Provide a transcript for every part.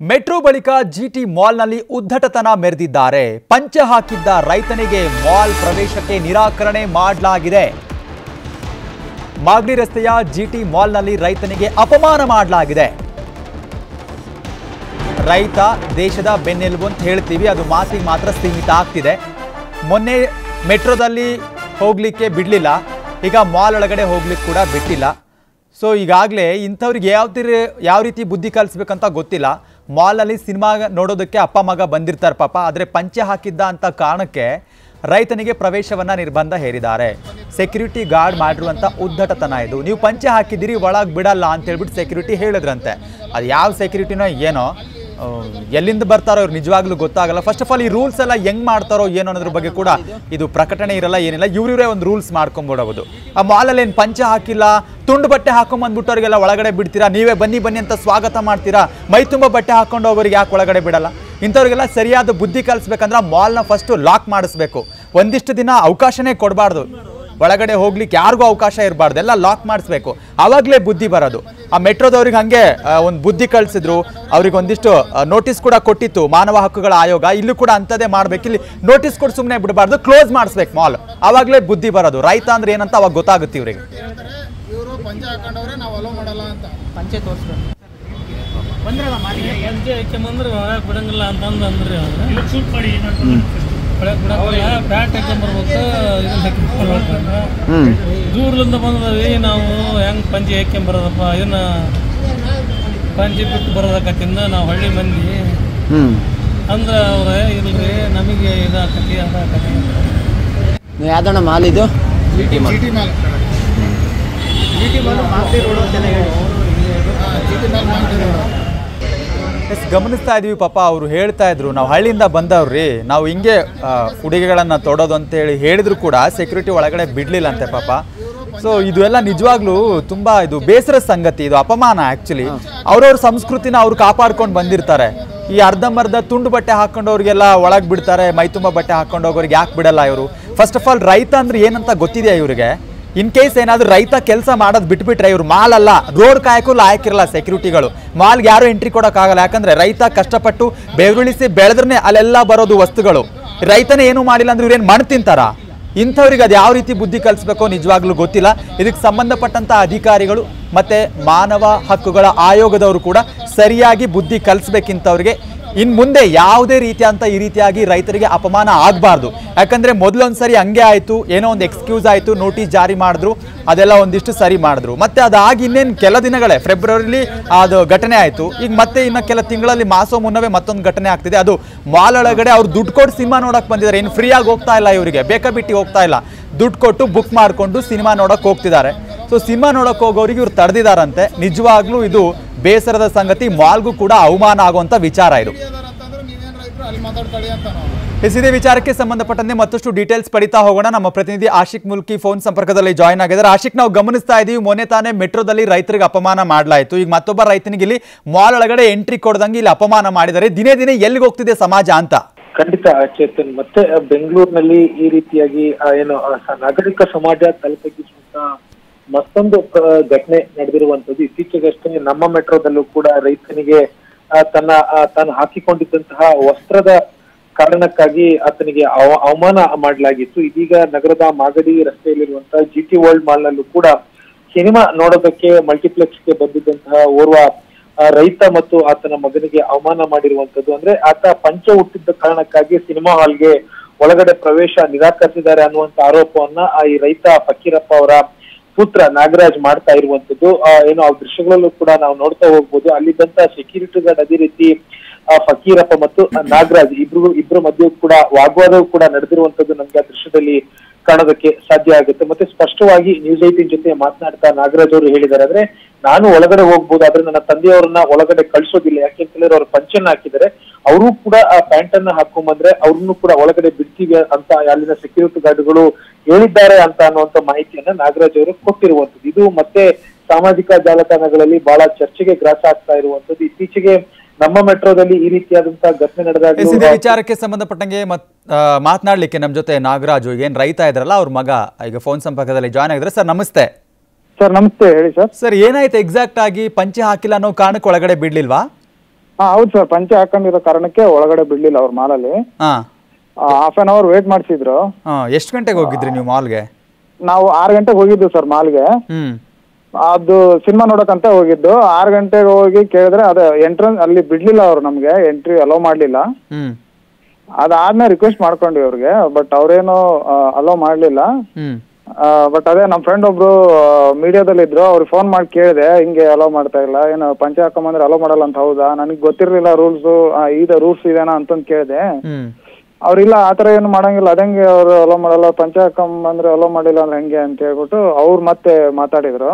Metro ಬಳಿಕ ಜಿಟಿ ಮಾಲ್ನಲ್ಲಿ ಉದ್ದಟತನ ಮೆರೆದಿದ್ದಾರೆ. ಪಂಚ ಹಾಕಿದ್ದ ರೈತನಿಗೆ ಮಾಲ್ ಪ್ರವೇಶಕ್ಕೆ ನಿರಾಕರಣೆ ಮಾಡಲಾಗಿದೆ. ಮಾಗಡಿ ರಸ್ತೆಯ ಜಿಟಿ ಮಾಲ್ನಲ್ಲಿ ರೈತನಿಗೆ ಅಪಮಾನ ಮಾಡಲಾಗಿದೆ. ರೈತ ದೇಶದ ಬೆನ್ನೆಲುಬು ಅಂತ ಹೇಳ್ತೀವಿ, ಅದು ಮಾತಿಗೆ ಮಾತ್ರ ಸೀಮಿತ ಆಗ್ತಿದೆ. ಮೊನ್ನೆ ಮೆಟ್ರೋದಲ್ಲಿ ಹೋಗ್ಲಿಕ್ಕೆ ಬಿಡಲಿಲ್ಲ, ಈಗ ಮಾಲ್ ಒಳಗಡೆ ಹೋಗ್ಲಿಕ್ಕೆ ಕೂಡ ಬಿಟ್ಟಿಲ್ಲ. ಸೊ ಈಗಾಗಲೇ ಇಂಥವ್ರಿಗೆ ಯಾವ ಯಾವ ರೀತಿ ಬುದ್ಧಿ ಕಲಿಸ್ಬೇಕಂತ ಗೊತ್ತಿಲ್ಲ. ಮಾಲಲ್ಲಿ ಸಿನಿಮಾ ನೋಡೋದಕ್ಕೆ ಅಪ್ಪ ಮಗ ಬಂದಿರ್ತಾರೆ ಪಾಪ. ಆದರೆ ಪಂಚೆ ಹಾಕಿದ್ದ ಅಂತ ಕಾರಣಕ್ಕೆ ರೈತನಿಗೆ ಪ್ರವೇಶವನ್ನ ನಿರ್ಬಂಧ ಹೇರಿದ್ದಾರೆ. ಸೆಕ್ಯೂರಿಟಿ ಗಾರ್ಡ್ ಮಾಡಿರುವಂಥ ಉದ್ದಟತನ ಇದು. ನೀವು ಪಂಚೆ ಹಾಕಿದ್ದೀರಿ, ಒಳಗೆ ಬಿಡಲ್ಲ ಅಂತ ಹೇಳ್ಬಿಟ್ಟು ಸೆಕ್ಯೂರಿಟಿ ಹೇಳಿದ್ರಂತೆ. ಅದು ಯಾವ ಸೆಕ್ಯೂರಿಟಿನೋ ಏನೋ. ಎಲ್ಲಿಂದ ಬರ್ತಾರೋ ಇವ್ರು ನಿಜವಾಗ್ಲೂ ಗೊತ್ತಾಗಲ್ಲ. ಫಸ್ಟ್ ಆಫ್ ಆಲ್ ಈ ರೂಲ್ಸ್ ಎಲ್ಲ ಹೆಂಗ್ ಮಾಡ್ತಾರೋ ಏನೋ ಅನ್ನೋದ್ರ ಬಗ್ಗೆ ಕೂಡ ಇದು ಪ್ರಕಟಣೆ ಇರಲ್ಲ, ಏನಿಲ್ಲ. ಇವ್ರಿವ್ರೆ ಒಂದು ರೂಲ್ಸ್ ಮಾಡ್ಕೊಂಡ್ಬಿಡಬಹುದು ಆ ಮಾಲಲ್ಲಿ ಏನು ಪಂಚ ಹಾಕಿಲ್ಲ, ತುಂಡು ಬಟ್ಟೆ ಹಾಕೊಂಬಂದ್ಬಿಟ್ಟವ್ರಿಗೆಲ್ಲ ಒಳಗಡೆ ಬಿಡ್ತೀರಾ? ನೀವೇ ಬನ್ನಿ ಬನ್ನಿ ಅಂತ ಸ್ವಾಗತ ಮಾಡ್ತೀರಾ? ಮೈ ತುಂಬ ಬಟ್ಟೆ ಹಾಕೊಂಡು ಹೋಗೋರಿಗೆ ಯಾಕೆ ಒಳಗಡೆ ಬಿಡಲ್ಲ? ಇಂಥವ್ರಿಗೆಲ್ಲ ಸರಿಯಾದ ಬುದ್ಧಿ ಕಲಿಸ್ಬೇಕಂದ್ರೆ ಮಾಲ್ನ ಫಸ್ಟು ಲಾಕ್ ಮಾಡಿಸ್ಬೇಕು. ಒಂದಿಷ್ಟು ದಿನ ಅವಕಾಶನೇ ಕೊಡಬಾರ್ದು. ಒಳಗಡೆ ಹೋಗ್ಲಿಕ್ಕೆ ಯಾರಿಗೂ ಅವಕಾಶ ಇರಬಾರ್ದು. ಎಲ್ಲ ಲಾಕ್ ಮಾಡಿಸ್ಬೇಕು. ಆವಾಗಲೇ ಬುದ್ಧಿ ಬರೋದು. ಆ ಮೆಟ್ರೋದವ್ರಿಗೆ ಹಂಗೆ ಒಂದು ಬುದ್ಧಿ ಕಳಿಸಿದ್ರು. ಅವ್ರಿಗೆ ಒಂದಿಷ್ಟು ನೋಟಿಸ್ ಕೂಡ ಕೊಟ್ಟಿತ್ತು. ಮಾನವ ಹಕ್ಕುಗಳ ಆಯೋಗ. ಇಲ್ಲೂ ಕೂಡ ಅಂಥದ್ದೇ ಮಾಡಬೇಕು. ಇಲ್ಲಿ ನೋಟಿಸ್ ಕೊಟ್ಟು ಸುಮ್ಮನೆ ಬಿಡಬಾರ್ದು. ಕ್ಲೋಸ್ ಮಾಡಿಸ್ಬೇಕು ಮಾಲ್ ಆವಾಗಲೇ ಬುದ್ಧಿ ಬರೋದು. ರೈತ ಅಂದ್ರೆ ಏನಂತ ಅವಾಗ ಗೊತ್ತಾಗುತ್ತೆ ಇವರಿಗೆ. ಬಿಡಂಗಿಲ್ಲ ಅಂತಂದು ಅಂದ್ರಿ ಅವ್ರು ಶೂಟ್ ಮಾಡಿ ಒಳಗೆ ಬಿಡಂಗಿಲ್ಲ ಪ್ಯಾಂಟ್ ಹಾಕ್ಯಂಬರ್ಬೇಕು ಇದನ್ನ ಹಾಕ್ಯಂಬರ್ಬೇಕು ದೂರದಿಂದ ಬಂದವಿ ನಾವು ಹೆಂಗೆ ಪಂಚೆ ಬರೋದಪ್ಪ ಇದನ್ನ ಪಂಜಿ ಬಿಟ್ಟು ಬರೋದಕ್ಕತ್ತಿಂದ ನಾವು ಹಳ್ಳಿ ಮಂದಿ. ಅಂದ್ರೆ ಅವ್ರೆ ಇಲ್ರಿ ನಮಗೆ ಇದಾಕತಿ ಅದಾಕತಿ. ನೀವು ಯಾವ್ದಣ್ಣ ಮಾಲ್ ಇದು? ಜಿ ಟಿ ಮೇಲೆ. G T mall Masti road ಅಂತೆಲ್ಲ ಹೇಳಿ ಜಿ ಟಿ ಮೇಲೆ ಮಾಡ್ತಿದ್ರು ಎಸ್, ಗಮನಿಸ್ತಾ ಇದೀವಿ ಪಾಪ, ಅವರು ಹೇಳ್ತಾ ಇದ್ರು. ನಾವು ಹಳ್ಳಿಯಿಂದ ಬಂದವ್ರಿ, ನಾವು ಹಿಂಗೆ ಉಡುಗೆಗಳನ್ನು ತೊಡೋದು ಅಂತ ಹೇಳಿ ಹೇಳಿದ್ರು ಕೂಡ ಸೆಕ್ಯೂರಿಟಿ ಒಳಗಡೆ ಬಿಡ್ಲಿಲ್ಲ ಅಂತೆ ಪಾಪ. ಸೊ ಇದು ಎಲ್ಲ ನಿಜವಾಗ್ಲೂ ತುಂಬಾ ಇದು ಬೇಸರ ಸಂಗತಿ, ಇದು ಅಪಮಾನ ಆಕ್ಚುಲಿ ಅವ್ರವ್ರ ಸಂಸ್ಕೃತಿನ ಅವ್ರು ಕಾಪಾಡ್ಕೊಂಡು ಬಂದಿರ್ತಾರೆ. ಈ ಅರ್ಧಂಬರ್ಧ ತುಂಡು ಬಟ್ಟೆ ಹಾಕೊಂಡವ್ರಿಗೆಲ್ಲ ಒಳಗೆ ಬಿಡ್ತಾರೆ, ಮೈ ತುಂಬ ಬಟ್ಟೆ ಹಾಕೊಂಡೋಗೋರಿಗೆ ಯಾಕೆ ಬಿಡಲ್ಲ ಇವರು? ಫಸ್ಟ್ ಆಫ್ ಆಲ್ ರೈತ ಅಂದ್ರೆ ಏನಂತ ಗೊತ್ತಿದೆಯಾ ಇವ್ರಿಗೆ? ಇನ್ ಕೇಸ್ ಏನಾದರೂ ರೈತ ಕೆಲಸ ಮಾಡೋದು ಬಿಟ್ಬಿಟ್ರೆ ಇವ್ರು ಮಾಲ್ ಅಲ್ಲ ರೋಡ್ ಕಾಯಕ್ಕೂ ಲಾಯಕ್ಕಿರಲ್ಲ ಸೆಕ್ಯೂರಿಟಿಗಳು ಮಾಲ್ಗೆ ಯಾರು ಎಂಟ್ರಿ ಕೊಡೋಕ್ಕಾಗಲ್ಲ, ಯಾಕಂದ್ರೆ ರೈತ ಕಷ್ಟಪಟ್ಟು ಬೆವರುಳಿಸಿ ಬೆಳೆದ್ರೆ ಅಲ್ಲೆಲ್ಲ ಬರೋದು ವಸ್ತುಗಳು. ರೈತನೇ ಏನು ಮಾಡಿಲ್ಲ ಅಂದ್ರೆ ಇವ್ರೇನು ಮಣ್ಣು ತಿಂತಾರ? ಇಂಥವ್ರಿಗೆ ಅದು ಯಾವ ರೀತಿ ಬುದ್ಧಿ ಕಲಿಸ್ಬೇಕೋ ನಿಜವಾಗ್ಲೂ ಗೊತ್ತಿಲ್ಲ. ಇದಕ್ಕೆ ಸಂಬಂಧಪಟ್ಟಂಥ ಅಧಿಕಾರಿಗಳು ಮತ್ತೆ ಮಾನವ ಹಕ್ಕುಗಳ ಆಯೋಗದವರು ಕೂಡ ಸರಿಯಾಗಿ ಬುದ್ಧಿ ಕಲಿಸ್ಬೇಕಿಂತವ್ರಿಗೆ ಇನ್ ಮುಂದೆ ಯಾವುದೇ ರೀತಿಯಂತ ಈ ರೀತಿಯಾಗಿ ರೈತರಿಗೆ ಅಪಮಾನ ಆಗಬಾರ್ದು. ಯಾಕಂದ್ರೆ ಮೊದಲೊಂದ್ಸರಿ ಹಂಗೆ ಆಯಿತು, ಏನೋ ಒಂದು ಎಕ್ಸ್ಕ್ಯೂಸ್ ಆಯಿತು ನೋಟಿಸ್ ಜಾರಿ ಮಾಡಿದ್ರು, ಅದೆಲ್ಲ ಒಂದಿಷ್ಟು ಸರಿ ಮಾಡಿದ್ರು. ಮತ್ತೆ ಅದಾಗಿ ಇನ್ನೇನು ಕೆಲ ದಿನಗಳೇ ಫೆಬ್ರವರಿಲಿ ಅದು ಘಟನೆ ಆಯಿತು. ಈಗ ಮತ್ತೆ ಇನ್ನು ಕೆಲ ತಿಂಗಳಲ್ಲಿ ಮಾಸೋ ಮುನ್ನವೇ ಮತ್ತೊಂದು ಘಟನೆ ಆಗ್ತಿದೆ. ಅದು ಮಾಲ್ ಒಳಗಡೆ ಅವ್ರು ದುಡ್ಡು ಕೊಟ್ಟು ಸಿನಿಮಾ ನೋಡೋಕೆ ಬಂದಿದ್ದಾರೆ. ಇನ್ನು ಫ್ರೀಯಾಗಿ ಹೋಗ್ತಾ ಇಲ್ಲ ಇವರಿಗೆ. ಬೇಕಾ ಬಿಟ್ಟು ಹೋಗ್ತಾ ಇಲ್ಲ. ದುಡ್ಡು ಕೊಟ್ಟು ಬುಕ್ ಮಾಡಿಕೊಂಡು ಸಿನಿಮಾ ನೋಡಕ್ ಹೋಗ್ತಿದ್ದಾರೆ. ಸೊ ಸಿನಿಮಾ ನೋಡಕ್ ಹೋಗೋರಿಗೆ ಇವ್ರು ತಡೆದಿದ್ದಾರಂತೆ ನಿಜವಾಗ್ಲೂ ಇದು ಬೇಸರದ ಸಂಗತಿ, ಮಾಲ್ಗೂ ಕೂಡ ಅವಮಾನ ಆಗುವಂತ ವಿಚಾರ ಇದು. ಇದೇ ವಿಚಾರಕ್ಕೆ ಸಂಬಂಧಪಟ್ಟಂತೆ ಮತ್ತಷ್ಟು ಡೀಟೇಲ್ಸ್ ಪಡಿತಾ ಹೋಗೋಣ. ನಮ್ಮ ಪ್ರತಿನಿಧಿ ಆಶಿಕ್ ಮುಲ್ಕಿ ಫೋನ್ ಸಂಪರ್ಕದಲ್ಲಿ ಜಾಯ್ನ್ ಆಗಿದ್ದಾರೆ. ಆಶಿಕ್, ನಾವು ಗಮನಿಸ್ತಾ ಇದೀವಿ, ಮೊನ್ನೆ ತಾನೇ ಮೆಟ್ರೋದಲ್ಲಿ ರೈತರಿಗೆ ಅಪಮಾನ ಮಾಡಲಾಯಿತು. ಈಗ ಮತ್ತೊಬ್ಬ ರೈತನಿಗೆ ಇಲ್ಲಿ ಮಾಲ್ ಒಳಗಡೆ ಎಂಟ್ರಿ ಕೊಡದಂಗೆ ಇಲ್ಲಿ ಅಪಮಾನ ಮಾಡಿದ್ದಾರೆ. ದಿನೇ ದಿನೇ ಎಲ್ಲಿಗೆ ಹೋಗ್ತಿದೆ ಸಮಾಜ ಅಂತ? ಖಂಡಿತ ಚೇತನ್ ಮತ್ತೆ, ಬೆಂಗಳೂರಿನಲ್ಲಿ ಈ ರೀತಿಯಾಗಿ ಏನು ನಾಗರಿಕ ಸಮಾಜ ತಲೆತಗ್ಗಿಸುವಂತ ಮತ್ತೊಂದು ಘಟನೆ ನಡೆದಿರುವಂತದ್ದು ಇತ್ತೀಚೆಗಷ್ಟೇ ನಮ್ಮ ಮೆಟ್ರೋದಲ್ಲೂ ಕೂಡ ರೈತನಿಗೆ ತನ್ನ ತಾನು ಹಾಕಿಕೊಂಡಿದ್ದಂತಹ ವಸ್ತ್ರದ ಕಾರಣಕ್ಕಾಗಿ ಆತನಿಗೆ ಅವ- ಅವಮಾನ ಮಾಡಲಾಗಿತ್ತು. ಇದೀಗ ನಗರದ ಮಾಗಡಿ ರಸ್ತೆಯಲ್ಲಿರುವಂತಹ ಜಿ ಟಿ ವರ್ಲ್ಡ್ ಮಾಲ್ ನಲ್ಲೂ ಕೂಡ ಸಿನಿಮಾ ನೋಡೋದಕ್ಕೆ, ಮಲ್ಟಿಪ್ಲೆಕ್ಸ್ಗೆ ಬಂದಿದ್ದಂತಹ ಓರ್ವ ರೈತ ಮತ್ತು ಆತನ ಮಗನಿಗೆ ಅವಮಾನ ಮಾಡಿರುವಂತದ್ದು ಅಂದ್ರೆ ಆತ ಪಂಚ ಹುಟ್ಟಿದ್ದ ಕಾರಣಕ್ಕಾಗಿ ಸಿನಿಮಾ ಹಾಲ್ಗೆ ಒಳಗಡೆ ಪ್ರವೇಶ ನಿರಾಕರಿಸಿದ್ದಾರೆ ಅನ್ನುವಂತ ಆರೋಪವನ್ನ ಈ ರೈತ ಫಕೀರಪ್ಪ ಅವರ ಪುತ್ರ ನಾಗರಾಜ್ ಮಾಡ್ತಾ ಇರುವಂತದ್ದು ಏನು ಆ ದೃಶ್ಯಗಳಲ್ಲೂ ಕೂಡ ನಾವು ನೋಡ್ತಾ ಹೋಗ್ಬೋದು. ಅಲ್ಲಿದ್ದಂತ ಸೆಕ್ಯೂರಿಟಿ ಗಾರ್ಡ್ ಅದೇ ರೀತಿ ಫಕೀರಪ್ಪ ಮತ್ತು ನಾಗರಾಜ್ ಇಬ್ರು, ಇಬ್ರ ಮಧ್ಯೆ ಕೂಡ ವಾಗ್ವಾದವೂ ಕೂಡ ನಡೆದಿರುವಂತದ್ದು ನಮ್ಗೆ ಆ ದೃಶ್ಯದಲ್ಲಿ ಕಾಣೋದಕ್ಕೆ ಸಾಧ್ಯ ಆಗುತ್ತೆ. ಮತ್ತೆ ಸ್ಪಷ್ಟವಾಗಿ ನ್ಯೂಸ್ ಏಟಿನ್ ಜೊತೆ ಮಾತನಾಡ್ತಾ ನಾಗರಾಜ್ ಅವರು ಹೇಳಿದ್ದಾರೆ. ಅಂದ್ರೆ ನಾನು ಒಳಗಡೆ ಹೋಗ್ಬೋದು, ಆದ್ರೆ ನನ್ನ ತಂದೆಯವರನ್ನ ಒಳಗಡೆ ಕಳ್ಸೋದಿಲ್ಲ. ಯಾಕೆಂತ ಹೇಳಿದ್ರೆ ಅವ್ರು ಪಂಚನ್ ಹಾಕಿದ್ದಾರೆ. ಅವರು ಕೂಡ ಆ ಪ್ಯಾಂಟ್ ಅನ್ನ ಹಾಕೊಂಡ್ಬಂದ್ರೆ ಅವ್ರನ್ನು ಕೂಡ ಒಳಗಡೆ ಬಿಡ್ತೀವಿ ಅಂತ ಅಲ್ಲಿನ ಸೆಕ್ಯೂರಿಟಿ ಗಾರ್ಡ್ಗಳು ಹೇಳಿದ್ದಾರೆ ಅಂತ ಅನ್ನುವಂತ ಮಾಹಿತಿಯನ್ನ ನಾಗರಾಜ್ ಅವರು ಕೊಟ್ಟಿರುವಂತದ್ದು ಇದು ಮತ್ತೆ ಸಾಮಾಜಿಕ ಜಾಲತಾಣಗಳಲ್ಲಿ ಬಹಳ ಚರ್ಚೆಗೆ ಗ್ರಾಸ ಆಗ್ತಾ ಇರುವಂತದ್ದು ಇತ್ತೀಚೆಗೆ ನಮ್ಮ ಮೆಟ್ರೋದಲ್ಲಿ ಈ ರೀತಿಯಾದಂತಹ ಘಟನೆ ನಡೆದಾಗ ವಿಚಾರಕ್ಕೆ ಸಂಬಂಧಪಟ್ಟಂಗೆ ಮಾತನಾಡ್ಲಿಕ್ಕೆ ನಮ್ಮ ಜೊತೆ ನಾಗರಾಜು. ಏನ್ ರೈತ ಇದ್ರಲ್ಲ ಅವ್ರ ಮಗ. ಈಗ ಫೋನ್ ಸಂಪರ್ಕದಲ್ಲಿ ಜಾಯ್ನ್ ಆಗಿದ್ರೆ ಸರ್ ನಮಸ್ತೆ. ಸರ್ ನಮಸ್ತೆ. ಹೇಳಿ ಸರ್. ಸರ್ ಏನಾಯ್ತು ಎಕ್ಸಾಕ್ಟ್ ಆಗಿ? ಪಂಚೆ ಹಾಕಿಲ್ಲ ಅನ್ನೋ ಕಾರಣಕ್ಕೆ ಒಳಗಡೆ ಬಿಡ್ಲಿಲ್ವಾ? ಹಾ ಹೌದು ಸರ್ ಪಂಚೆ ಹಾಕೊಂಡಿರೋ ಕಾರಣಕ್ಕೆ ಒಳಗಡೆ ಬಿಡ್ಲಿಲ್ಲ ಅವ್ರ ಮಾಲಲ್ಲಿ. ಹಾಂ. ಹಾಫ್ ಆನ್ ಅವರ್ ವೇಟ್ ಮಾಡಿಸಿದ್ರು. ಹಾಂ ಎಷ್ಟು ಗಂಟೆಗೆ ಹೋಗಿದ್ರಿ ನೀವು ಮಾಲ್ಗೆ? ನಾವು ಆರು ಗಂಟೆಗೆ ಹೋಗಿದ್ದು ಸರ್ ಮಾಲ್ಗೆ. ಗೆ ಅದು ಸಿನಿಮಾ ನೋಡಕ್ಕಂತ ಹೋಗಿದ್ದು. ಆರು ಗಂಟೆಗೆ ಹೋಗಿ ಕೇಳಿದ್ರೆ ಅದು ಎಂಟ್ರೆನ್ಸ್ ಅಲ್ಲಿ ಬಿಡ್ಲಿಲ್ಲ ಅವ್ರು ನಮ್ಗೆ ಎಂಟ್ರಿ ಅಲೋ ಮಾಡ್ಲಿಲ್ಲ. ಅದಾದ್ಮೇಲೆ ರಿಕ್ವೆಸ್ಟ್ ಮಾಡ್ಕೊಂಡ್ವಿ ಅವ್ರಿಗೆ ಬಟ್ ಅವ್ರೇನು ಅಲೋ ಮಾಡ್ಲಿಲ್ಲ. ಬಟ್ ಅದೇ ನಮ್ಮ ಫ್ರೆಂಡ್ ಒಬ್ರು ಮೀಡಿಯಾದಲ್ಲಿ ಇದ್ರು ಅವ್ರಿಗೆ ಫೋನ್ ಮಾಡಿ ಕೇಳಿದೆ ಹಿಂಗೆ ಅಲೋ ಮಾಡ್ತಾ ಇಲ್ಲ ಏನು ಪಂಚೆ ಹಾಕೊಂಬಂದ್ರೆ ಅಲೋ ಮಾಡಲ್ಲ ಅಂತ ಹೌದಾ? ನನಗೆ ಗೊತ್ತಿರಲಿಲ್ಲ ರೂಲ್ಸ್ ಇದೆ ರೂಲ್ಸ್ ಇದೇನಾ ಅಂತಂದು ಕೇಳಿದೆ. ಅವ್ರಿಲ್ಲ ಆ ಥರ ಏನು ಮಾಡಂಗಿಲ್ಲ ಅದಂಗೆ ಅವ್ರು ಅಲೋ ಮಾಡಲ್ಲ ಪಂಚೆ ಹಾಕೊಂಬಂದ್ರೆ ಅಲೋ ಮಾಡಿಲ್ಲ ಅಂದ್ರೆ ಹೆಂಗೆ ಅಂತ ಹೇಳ್ಬಿಟ್ಟು ಅವ್ರು ಮತ್ತೆ ಮಾತಾಡಿದ್ರು.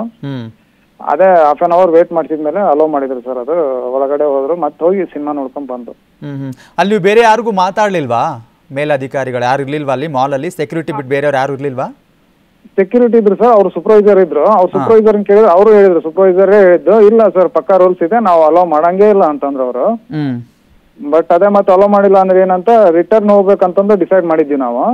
ಅದೇ ಹಾಫ್ ಆನ್ ಅವರ್ ವೇಟ್ ಮಾಡಿಸಿದ್ಮೇಲೆ ಅಲೋ ಮಾಡಿದ್ರು ಸರ್ ಅದು ಒಳಗಡೆ ಹೋದ್ರು ಮತ್ತೆ ಹೋಗಿ ಸಿನಿಮಾ ನೋಡ್ಕೊಂಡ್ ಬಂದು ಅಲ್ಲಿ ಬೇರೆ ಯಾರಿಗೂ ಮಾತಾಡ್ಲಿಲ್ವಾ? ಮೇಲಧಿಕಾರಿಗಳು ಯಾರು ಇರ್ಲಿಲ್ವಾ ಅಲ್ಲಿ ಮಾಲ್ ಅಲ್ಲಿ? ಸೆಕ್ಯೂರಿಟಿ ಬಿಟ್ಟು ಬೇರೆಯವ್ರು ಯಾರು ಇರ್ಲಿಲ್ವಾ? ಸೆಕ್ಯೂರಿಟಿ ಇದ್ರು ಸರ್ ಅವ್ರು ಸೂಪರ್ವೈಸರ್ ಇದ್ರು. ಅವ್ರು ಸೂಪರ್ವೈಸರ್ ಕೇಳಿದ್ರೆ ಅವರು ಹೇಳಿದ್ರು ಸೂಪರ್ವೈಸರೇ ಹೇಳಿದ್ದು ಇಲ್ಲ ಸರ್ ಪಕ್ಕಾ ರೂಲ್ಸ್ ಇದೆ ನಾವು ಅಲೋ ಮಾಡಂಗೇ ಇಲ್ಲ ಅಂತಂದ್ರು ಅವರು. ಬಟ್ ಅದೇ ಮತ್ತೆ ಅಲೋ ಮಾಡಿಲ್ಲ ಅಂದ್ರೆ ಏನಂತ ರಿಟರ್ನ್ ಹೋಗ್ಬೇಕಂತಂದು ಡಿಸೈಡ್ ಮಾಡಿದ್ವಿ ನಾವು.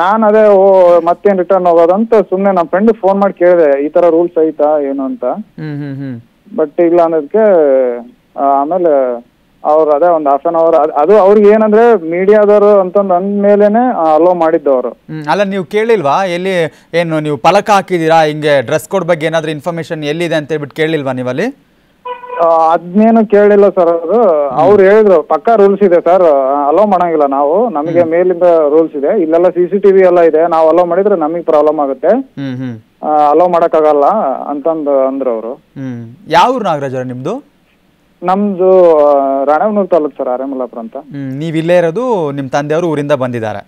ನಾನ್ ಅದೇ ಓ ಮತ್ತೇನ್ ರಿಟರ್ನ್ ಹೋಗೋದಂತ ಸುಮ್ಮನೆ ನಮ್ಮ ಫ್ರೆಂಡ್ ಫೋನ್ ಮಾಡಿ ಕೇಳಿದೆ ಈ ತರ ರೂಲ್ಸ್ ಐತಾ ಏನು ಅಂತ. ಬಟ್ ಇಲ್ಲ ಅನ್ನೋದಕ್ಕೆ ಆಮೇಲೆ ಅವ್ರು ಅದೇ ಒಂದು ಹಾಫ್ ಅನ್ ಅವರ್ ಅದು ಅವ್ರಿಗೆ ಏನಂದ್ರೆ ಮೀಡಿಯಾದವರು ಅಂತಂದು ಅಂದ್ಮೇಲೆನೆ ಅಲೋ ಮಾಡಿದ್ದು ಅವರು. ಅಲ್ಲ ನೀವು ಕೇಳಿಲ್ವಾ? ಎಲ್ಲಿ ಏನು ನೀವು ಫಲಕ ಹಾಕಿದೀರಾ ಹಿಂಗೆ ಡ್ರೆಸ್ ಕೋಡ್ ಬಗ್ಗೆ ಏನಾದ್ರೂ ಇನ್ಫಾರ್ಮೇಶನ್ ಎಲ್ಲಿದೆ ಅಂತ ಹೇಳ್ಬಿಟ್ಟು ಕೇಳಿಲ್ವಾ ನೀವಲ್ಲಿ? ಅದ್ನೇನು ಕೇಳಿಲ್ಲ ಸರ್ ಅವರು ಅವ್ರು ಹೇಳಿದ್ರು ಪಕ್ಕಾ ರೂಲ್ಸ್ ಇದೆ ಸರ್ ಅಲೋ ಮಾಡಂಗಿಲ್ಲ ನಾವು. ನಮಗೆ ಮೇಲಿಂದ ರೂಲ್ಸ್ ಇದೆ. ಇಲ್ಲೆಲ್ಲ ಸಿ ಸಿ ಟಿವಿ ಎಲ್ಲ ಇದೆ. ನಾವು ಅಲೋ ಮಾಡಿದ್ರೆ ನಮಗೆ ಪ್ರಾಬ್ಲಮ್ ಆಗುತ್ತೆ. ಅಲೋ ಮಾಡಕ್ಕಾಗಲ್ಲ ಅಂತಂದು ಅಂದ್ರು ಅವರು. ಯಾವ ಊರು ನಾಗರಾಜ್ ನಿಮ್ದು? ನಮ್ದು ಆ, ತಾಲೂಕ್ ಸರ್ ಆರೇಮಲ್ಲಾಪುರ ಅಂತ. ನೀವ್ ಇಲ್ಲೇ ಇರೋದು ನಿಮ್ಮ ತಂದೆಯವರು ಊರಿಂದ ಬಂದಿದ್ದಾರೆ.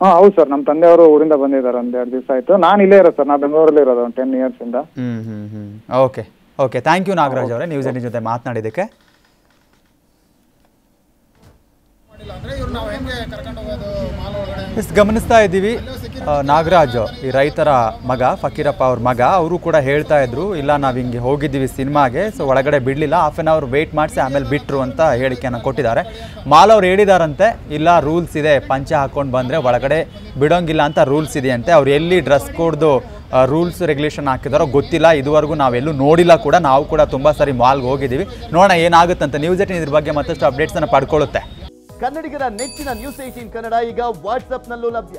ಹಾ ಹೌದು ಸರ್ ನಮ್ಮ ತಂದೆಯವರು ಊರಿಂದ ಬಂದಿದ್ದಾರೆ ಒಂದ್ ಎರಡು ದಿವಸ ಆಯ್ತು. ನಾನು ಇಲ್ಲೇ ಇರೋ ಸರ್ ನಾ ಬೆಂಗಳೂರಲ್ಲಿ ಇರೋದು ಒಂದು ಟೆನ್ ಇಯರ್ಸ್ ಇಂದ. Hmm hmm hmm. Okay okay thank you Nagaraj ಅವರೇ ನ್ಯೂಸ್ ಏಟಿನ್ ಜೊತೆ ಮಾತನಾಡಿದಕ್ಕೆ ಮಾಡಿಲ್ಲ ಅಂದ್ರೆ ಇವ್ರು ನಾವು ಹೆಂಗೆ ಕರ್ಕೊಂಡು ಹೋಗೋದು ಮಾಲ್ ಒಳಗಡೆ? ಎಸ್ ಗಮನಿಸ್ತಾ ಇದ್ದೀವಿ. ನಾಗರಾಜ್ ಈ ರೈತರ ಮಗ, ಫಕೀರಪ್ಪ ಅವ್ರ ಮಗ, ಅವರು ಕೂಡ ಹೇಳ್ತಾ ಇದ್ರು, ಇಲ್ಲ, ನಾವು ಹಿಂಗೆ ಹೋಗಿದ್ದೀವಿ ಸಿನಿಮಾಗೆ ಸೊ ಒಳಗಡೆ ಬಿಡಲಿಲ್ಲ ಹಾಫ್ ಆನ್ ಅವರ್ ವೆಯ್ಟ್ ಮಾಡಿಸಿ ಆಮೇಲೆ ಬಿಟ್ಟರು ಅಂತ ಹೇಳಿಕೆಯನ್ನು ಕೊಟ್ಟಿದ್ದಾರೆ. ಮಾಲ್ ಅವ್ರು ಹೇಳಿದಾರಂತೆ, ಇಲ್ಲ ರೂಲ್ಸ್ ಇದೆ, ಪಂಚೆ ಹಾಕ್ಕೊಂಡು ಬಂದರೆ ಒಳಗಡೆ ಬಿಡೋಂಗಿಲ್ಲ ಅಂತ ರೂಲ್ಸ್ ಇದೆಯಂತೆ, ಅವ್ರು ಎಲ್ಲಿ ಡ್ರೆಸ್ ಕೋಡ್ದು ರೂಲ್ಸ್ ರೆಗ್ಯುಲೇಷನ್ ಹಾಕಿದಾರೋ ಗೊತ್ತಿಲ್ಲ, ಇದುವರೆಗೂ ನಾವೆಲ್ಲೂ ನೋಡಿಲ್ಲ ಕೂಡ, ನಾವು ಕೂಡ ತುಂಬ ಸರಿ ಮಾಲ್ಗೆ ಹೋಗಿದ್ದೀವಿ. ನೋಡೋಣ ಏನಾಗುತ್ತಂತ ನ್ಯೂಸ್ ಏಟಿನ್ ಇದ್ರ ಬಗ್ಗೆ ಮತ್ತಷ್ಟು ಅಪ್ಡೇಟ್ಸನ್ನು ಪಡ್ಕೊಳ್ಳುತ್ತೆ. ಕನ್ನಡಿಗರ ನೆಚ್ಚಿನ ನ್ಯೂಸ್ ಏಟೀನ್ ಕನ್ನಡ ಈಗ ವಾಟ್ಸಪ್ನಲ್ಲೂ ಲಭ್ಯ.